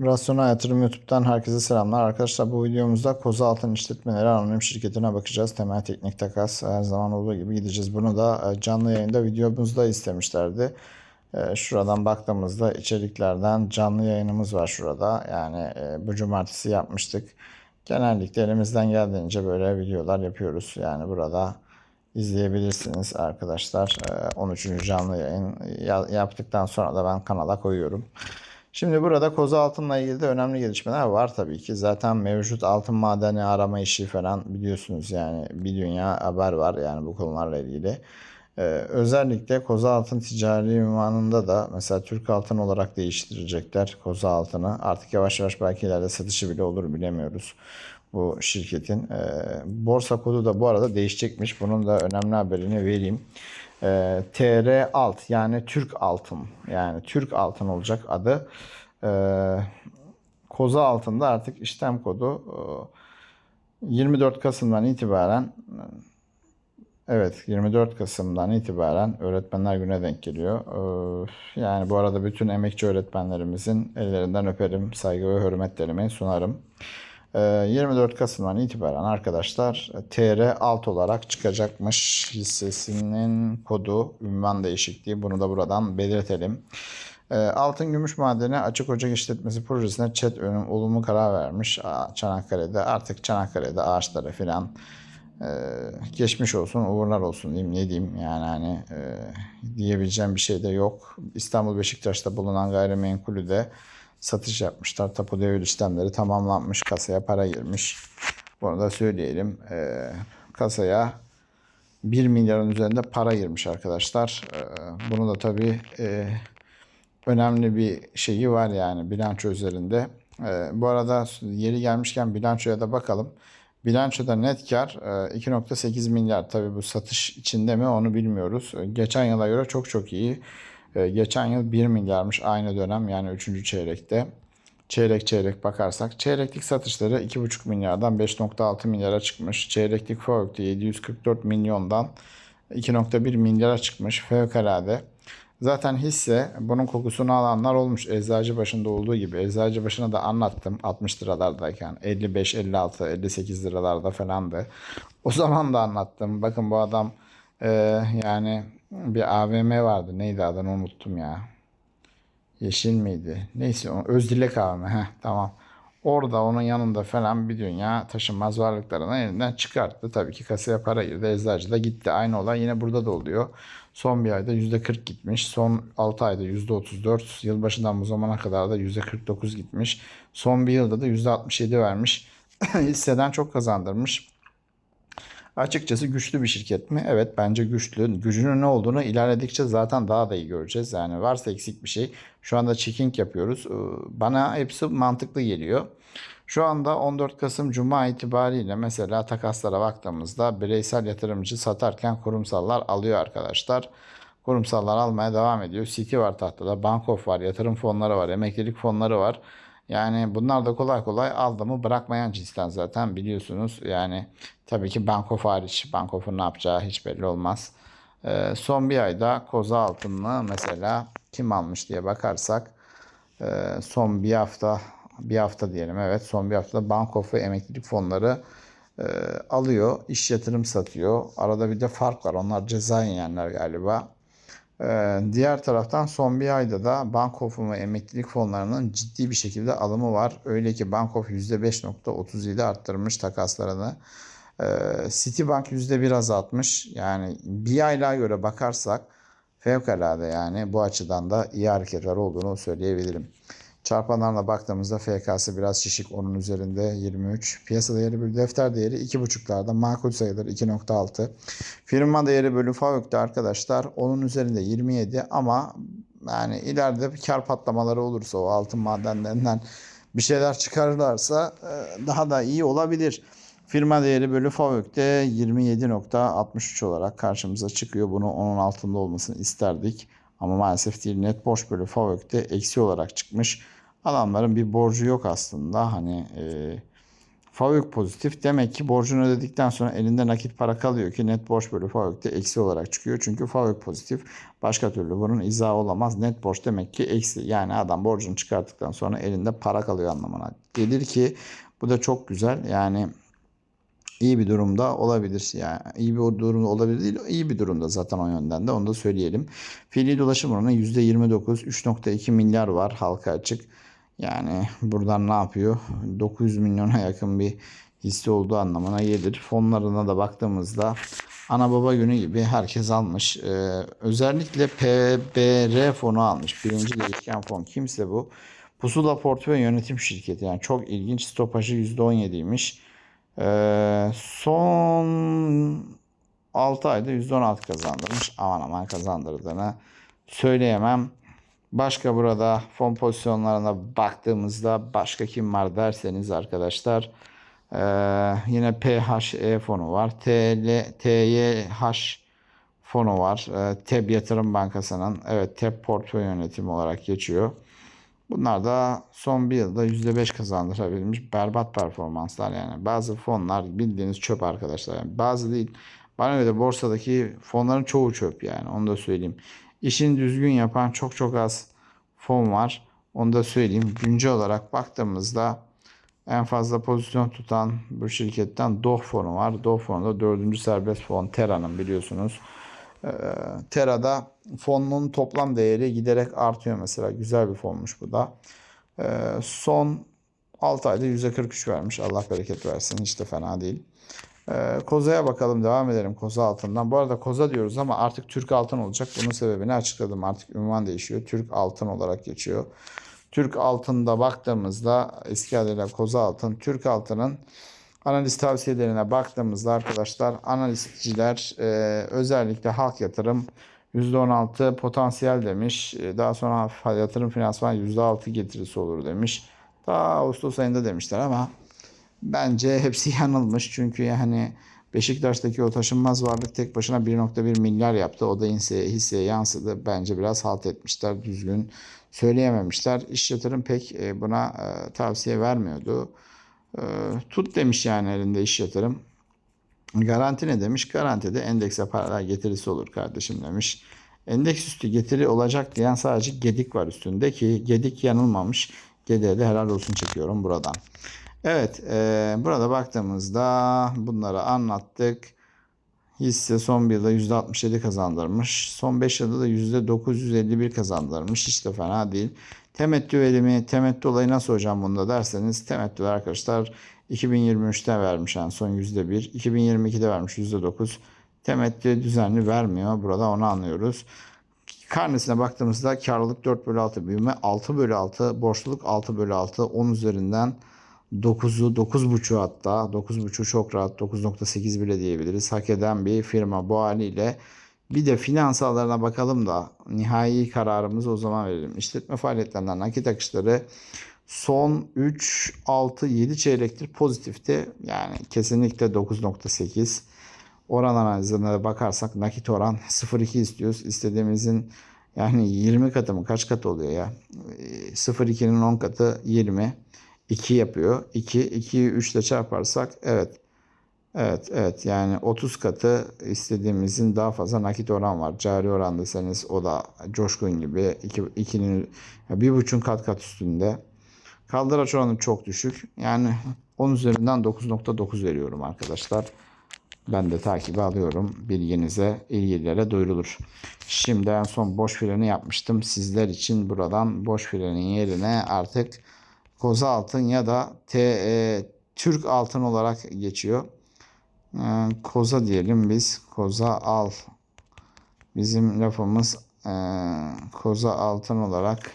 Rasyonel Yatırım YouTube'dan herkese selamlar. Arkadaşlar bu videomuzda Koza Altın İşletmeleri Anonim Şirketi'ne bakacağız. Temel teknik takas her zaman olduğu gibi gideceğiz. Bunu da e, canlı yayında videomuzda istemişlerdi. E, Şuradan baktığımızda içeriklerden canlı yayınımız var şurada. Yani e, bu cumartesi yapmıştık. Genellikle elimizden geldiğince böyle videolar yapıyoruz. Yani burada izleyebilirsiniz arkadaşlar. E, 13. canlı yayın ya- yaptıktan sonra da ben kanala koyuyorum. Şimdi burada koza altınla ilgili de önemli gelişmeler var tabii ki. Zaten mevcut altın madeni arama işi falan biliyorsunuz yani bir dünya haber var yani bu konularla ilgili. Ee, özellikle koza altın ticari ünvanında da mesela Türk altın olarak değiştirecekler koza altını. Artık yavaş yavaş belki ileride satışı bile olur bilemiyoruz bu şirketin. Ee, borsa kodu da bu arada değişecekmiş. Bunun da önemli haberini vereyim. Ee, TR alt yani Türk altın yani Türk altın olacak adı. Ee, koza altında artık işlem kodu e, 24 Kasım'dan itibaren Evet 24 Kasım'dan itibaren Öğretmenler Günü'ne denk geliyor. Ee, Yani bu arada bütün emekçi öğretmenlerimizin ellerinden öperim, saygı ve hürmetlerimi sunarım. Ee, 24 Kasım'dan itibaren arkadaşlar TR alt olarak çıkacakmış hissesinin kodu, ünvan değişikliği. Bunu da buradan belirtelim. Ee, Altın Gümüş Madeni Açık Ocak İşletmesi Projesi'ne ÇED önüm olumlu karar vermiş Çanakkale'de. Artık Çanakkale'de ağaçları filan ee, geçmiş olsun, uğurlar olsun diyeyim. Ne diyeyim yani hani e, diyebileceğim bir şey de yok. İstanbul Beşiktaş'ta bulunan gayrimenkulü de satış yapmışlar. Tapu devir işlemleri tamamlanmış. Kasaya para girmiş. Bunu da söyleyelim. Ee, kasaya 1 milyarın üzerinde para girmiş arkadaşlar. Ee, bunu da tabii e, önemli bir şeyi var yani bilanço üzerinde. Ee, bu arada yeri gelmişken bilançoya da bakalım. Bilançoda net kar e, 2.8 milyar. Tabii bu satış içinde mi onu bilmiyoruz. E, Geçen yıla göre çok çok iyi. E, Geçen yıl 1 milyarmış aynı dönem yani 3. çeyrekte. Çeyrek çeyrek bakarsak çeyreklik satışları 2,5 milyardan 5.6 milyara çıkmış. Çeyreklik FOVÖK'te 744 milyondan 2.1 milyara çıkmış. Fevkalade. Zaten hisse bunun kokusunu alanlar olmuş. Eczacı başında olduğu gibi. Eczacı başına da anlattım 60 liralardayken. 55, 56, 58 liralarda falandı. O zaman da anlattım. Bakın bu adam e, yani bir AVM vardı. Neydi adını unuttum ya. Yeşil miydi? Neyse Özdilek AVM. Heh, tamam. Orada onun yanında falan bir dünya taşınmaz varlıklarını elinden çıkarttı. Tabii ki kasaya para girdi. Eczacı da gitti. Aynı olay yine burada da oluyor. Son bir ayda %40 gitmiş. Son 6 ayda %34. Yılbaşından bu zamana kadar da %49 gitmiş. Son bir yılda da %67 vermiş. Hisseden çok kazandırmış. Açıkçası güçlü bir şirket mi? Evet bence güçlü. Gücünün ne olduğunu ilerledikçe zaten daha da iyi göreceğiz. Yani varsa eksik bir şey. Şu anda checking yapıyoruz. Ee, Bana hepsi mantıklı geliyor. Şu anda 14 Kasım Cuma itibariyle mesela takaslara baktığımızda bireysel yatırımcı satarken kurumsallar alıyor arkadaşlar. Kurumsallar almaya devam ediyor. City var tahtada, Bankof var, yatırım fonları var, emeklilik fonları var. Yani bunlar da kolay kolay aldı mı bırakmayan cinsten zaten biliyorsunuz. Yani tabii ki Bankof hariç. Bankof'un ne yapacağı hiç belli olmaz. Ee, son bir ayda koza altınını mesela kim almış diye bakarsak e, son bir hafta bir hafta diyelim evet son bir haftada Bankof ve emeklilik fonları e, alıyor. iş yatırım satıyor. Arada bir de fark var. Onlar ceza yiyenler galiba. Ee, diğer taraftan son bir ayda da Bankof'un ve emeklilik fonlarının ciddi bir şekilde alımı var. Öyle ki Bankof %5.37 arttırmış takaslarını. Ee, Citibank %1 azaltmış. Yani bir aylığa göre bakarsak fevkalade yani bu açıdan da iyi hareketler olduğunu söyleyebilirim. Çarpanlarla baktığımızda FK'sı biraz şişik onun üzerinde 23. Piyasa değeri bir defter değeri 2.5'larda makul sayılır 2.6. Firma değeri bölü FAVÖK'te arkadaşlar onun üzerinde 27 ama yani ileride kar patlamaları olursa o altın madenlerinden bir şeyler çıkarırlarsa e, daha da iyi olabilir. Firma değeri bölü FAVÖK'te 27.63 olarak karşımıza çıkıyor. Bunu onun altında olmasını isterdik. Ama maalesef değil. Net borç bölü FAVÖK'te eksi olarak çıkmış. Adamların bir borcu yok aslında. Hani e, FAVÖK pozitif. Demek ki borcunu ödedikten sonra elinde nakit para kalıyor ki net borç bölü FAVÖK'te eksi olarak çıkıyor. Çünkü FAVÖK pozitif. Başka türlü bunun izahı olamaz. Net borç demek ki eksi. Yani adam borcunu çıkarttıktan sonra elinde para kalıyor anlamına gelir ki bu da çok güzel. Yani iyi bir durumda olabilir. Yani iyi bir durumda olabilir değil, iyi bir durumda zaten o yönden de onu da söyleyelim. Fiili dolaşım oranı %29, 3.2 milyar var halka açık. Yani buradan ne yapıyor? 900 milyona yakın bir hisse olduğu anlamına gelir. Fonlarına da baktığımızda ana baba günü gibi herkes almış. Ee, özellikle PBR fonu almış. Birinci değişken fon. Kimse bu? Pusula Portföy Yönetim Şirketi. Yani çok ilginç. Stopajı %17'ymiş. Ee, son 6 ayda %16 kazandırmış. Aman aman kazandırdığını söyleyemem. Başka burada fon pozisyonlarına baktığımızda başka kim var derseniz arkadaşlar ee, yine PHE fonu var. TL, TYH fonu var. Ee, TEB Yatırım Bankası'nın evet TEB portföy yönetimi olarak geçiyor. Bunlar da son bir yılda %5 kazandırabilmiş berbat performanslar yani. Bazı fonlar bildiğiniz çöp arkadaşlar. Yani bazı değil. Bana göre borsadaki fonların çoğu çöp yani onu da söyleyeyim. İşini düzgün yapan çok çok az fon var. Onu da söyleyeyim. Güncel olarak baktığımızda en fazla pozisyon tutan bu şirketten DOH fonu var. DOH fonu da 4. serbest fon Tera'nın biliyorsunuz. Ee, Tera'da fonun toplam değeri giderek artıyor mesela. Güzel bir fonmuş bu da. Ee, son 6 ayda %43 vermiş. Allah bereket versin. Hiç de fena değil. Ee, Koza'ya bakalım. Devam edelim Koza altından. Bu arada Koza diyoruz ama artık Türk altın olacak. Bunun sebebini açıkladım. Artık ünvan değişiyor. Türk altın olarak geçiyor. Türk altında baktığımızda eski adıyla Koza altın. Türk altının analiz tavsiyelerine baktığımızda arkadaşlar analistçiler e, özellikle halk yatırım %16 potansiyel demiş. E, Daha sonra yatırım finansman %6 getirisi olur demiş. Daha Ağustos ayında demişler ama bence hepsi yanılmış. Çünkü yani Beşiktaş'taki o taşınmaz varlık tek başına 1.1 milyar yaptı. O da hisseye, hisseye yansıdı. Bence biraz halt etmişler. Düzgün söyleyememişler. İş yatırım pek e, buna e, tavsiye vermiyordu. E, Tut demiş yani elinde iş yatırım. Garanti ne demiş? Garantide endekse paralar getirisi olur kardeşim demiş. Endeks üstü getiri olacak diyen sadece Gedik var üstünde ki Gedik yanılmamış. Gedik'e de helal olsun çekiyorum buradan. Evet e, burada baktığımızda bunları anlattık. Hisse son bir yılda %67 kazandırmış. Son 5 yılda da %951 kazandırmış. Hiç de fena değil. Temettü verimi, temettü olayı nasıl hocam bunda derseniz temettüler arkadaşlar 2023'te vermiş en son %1. 2022'de vermiş %9. Temettü düzenli vermiyor. Burada onu anlıyoruz. Karnesine baktığımızda karlılık 4 bölü 6 büyüme 6 bölü 6 borçluluk 6 bölü 6 10 üzerinden 9'u 9.5 hatta 9.5 çok rahat 9.8 bile diyebiliriz. Hak eden bir firma bu haliyle bir de finansallarına bakalım da nihai kararımızı o zaman verelim. İşletme faaliyetlerinden nakit akışları son 3, 6, 7 çeyrektir pozitifti. Yani kesinlikle 9.8. Oran analizine de bakarsak nakit oran 0.2 istiyoruz. İstediğimizin yani 20 katı mı kaç katı oluyor ya? 0.2'nin 10 katı 20. 2 yapıyor. 2, 2'yi 3 ile çarparsak evet. Evet, evet yani 30 katı istediğimizin daha fazla nakit oran var. Cari oran deseniz o da coşkun gibi 2'nin bir buçuk kat kat üstünde. Kaldıraç oranı çok düşük. Yani 10 üzerinden 9.9 veriyorum arkadaşlar. Ben de takibi alıyorum. Bilginize, ilgililere duyurulur. Şimdi en son boş freni yapmıştım. Sizler için buradan boş frenin yerine artık Koza altın ya da T, e, Türk altın olarak geçiyor. E, koza diyelim biz. Koza al. Bizim lafımız e, koza altın olarak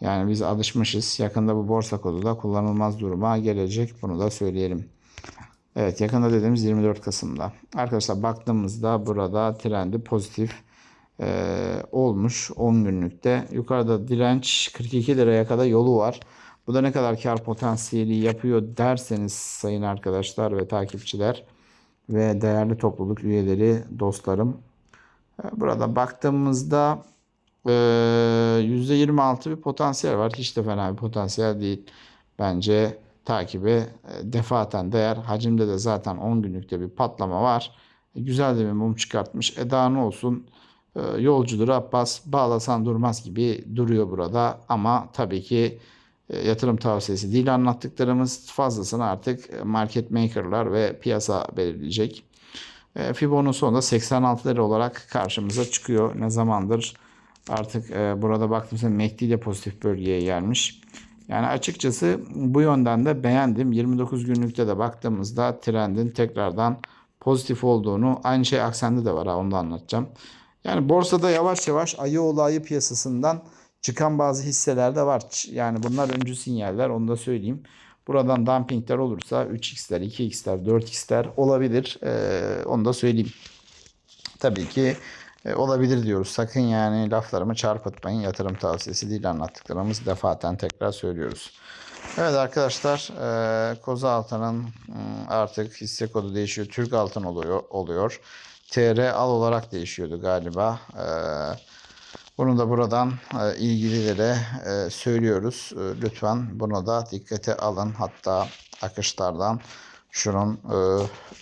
yani biz alışmışız. Yakında bu borsa kodu da kullanılmaz duruma gelecek. Bunu da söyleyelim. Evet yakında dediğimiz 24 Kasım'da. Arkadaşlar baktığımızda burada trendi pozitif e, olmuş 10 günlükte. Yukarıda direnç 42 liraya kadar yolu var. Bu da ne kadar kar potansiyeli yapıyor derseniz sayın arkadaşlar ve takipçiler ve değerli topluluk üyeleri, dostlarım. Burada baktığımızda e, %26 bir potansiyel var. Hiç de fena bir potansiyel değil. Bence takibi e, defaten değer. Hacimde de zaten 10 günlükte bir patlama var. E, güzel de bir mum çıkartmış. E daha ne olsun e, yolcudur Abbas bağlasan durmaz gibi duruyor burada. Ama tabii ki e, yatırım tavsiyesi değil anlattıklarımız fazlasını artık market makerlar ve piyasa belirleyecek. E, Fibo'nun sonunda 86 lira olarak karşımıza çıkıyor. Ne zamandır artık e, burada baktığımızda MACD ile pozitif bölgeye gelmiş. Yani açıkçası bu yönden de beğendim. 29 günlükte de baktığımızda trendin tekrardan pozitif olduğunu aynı şey Aksen'de de var onu da anlatacağım. Yani borsada yavaş yavaş ayı oğlu ayı piyasasından çıkan bazı hisseler de var. Yani bunlar öncü sinyaller onu da söyleyeyim. Buradan dumpingler olursa 3x'ler, 2x'ler, 4x'ler olabilir. Ee, onu da söyleyeyim. Tabii ki e, olabilir diyoruz. Sakın yani laflarımı çarpıtmayın. Yatırım tavsiyesi değil anlattıklarımız defaten tekrar söylüyoruz. Evet arkadaşlar e, Koza Altın'ın mm, artık hisse kodu değişiyor. Türk Altın oluyor. oluyor. TR al olarak değişiyordu galiba. E, bunu da buradan e, ilgililere e, söylüyoruz. E, lütfen bunu da dikkate alın. Hatta akışlardan şunun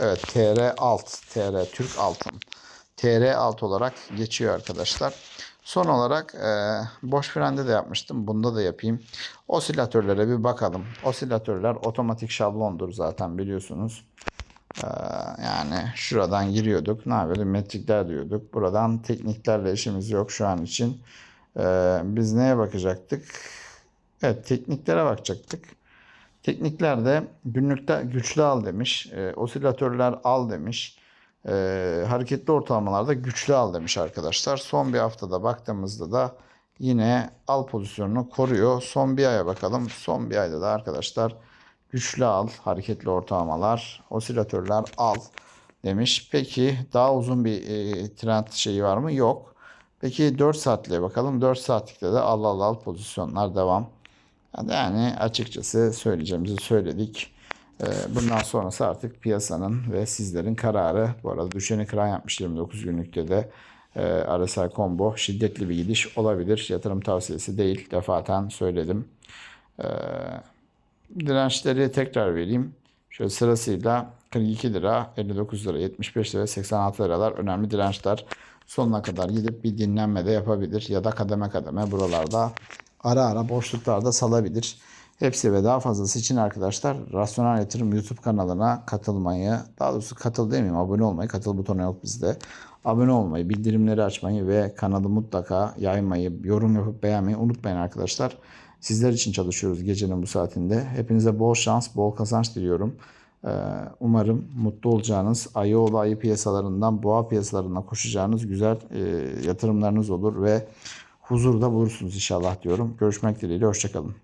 evet TR alt, TR Türk altın. TR alt olarak geçiyor arkadaşlar. Son olarak boş frende de yapmıştım. Bunda da yapayım. Osilatörlere bir bakalım. Osilatörler otomatik şablondur zaten biliyorsunuz. Ee, yani şuradan giriyorduk. Ne yapıyorduk? Metrikler diyorduk. Buradan tekniklerle işimiz yok şu an için. Ee, biz neye bakacaktık? Evet tekniklere bakacaktık. Tekniklerde günlükte güçlü al demiş. Ee, osilatörler al demiş. Ee, hareketli ortalamalarda güçlü al demiş arkadaşlar. Son bir haftada baktığımızda da yine al pozisyonunu koruyor. Son bir aya bakalım. Son bir ayda da arkadaşlar güçlü al, hareketli ortalamalar, osilatörler al demiş. Peki daha uzun bir e, trend şeyi var mı? Yok. Peki 4 saatliğe bakalım. 4 saatlikte de al al al pozisyonlar devam. Yani açıkçası söyleyeceğimizi söyledik. Ee, Bundan sonrası artık piyasanın ve sizlerin kararı. Bu arada düşeni kıran yapmış 29 günlükte de e, RSI combo şiddetli bir gidiş olabilir. Yatırım tavsiyesi değil. Defaten söyledim. Dirençleri tekrar vereyim. Şöyle sırasıyla 42 lira, 59 lira, 75 lira ve 86 liralar önemli dirençler. Sonuna kadar gidip bir dinlenme de yapabilir ya da kademe kademe buralarda ara ara boşluklarda salabilir. Hepsi ve daha fazlası için arkadaşlar Rasyonel Yatırım YouTube kanalına katılmayı, daha doğrusu katıl demeyeyim abone olmayı, katıl butonu yok bizde. Abone olmayı, bildirimleri açmayı ve kanalı mutlaka yaymayı, yorum yapıp beğenmeyi unutmayın arkadaşlar. Sizler için çalışıyoruz gecenin bu saatinde. Hepinize bol şans, bol kazanç diliyorum. Ee, Umarım mutlu olacağınız, ayı oğlu ayı piyasalarından boğa piyasalarına koşacağınız güzel e, yatırımlarınız olur ve huzurda bulursunuz inşallah diyorum. Görüşmek dileğiyle, hoşçakalın.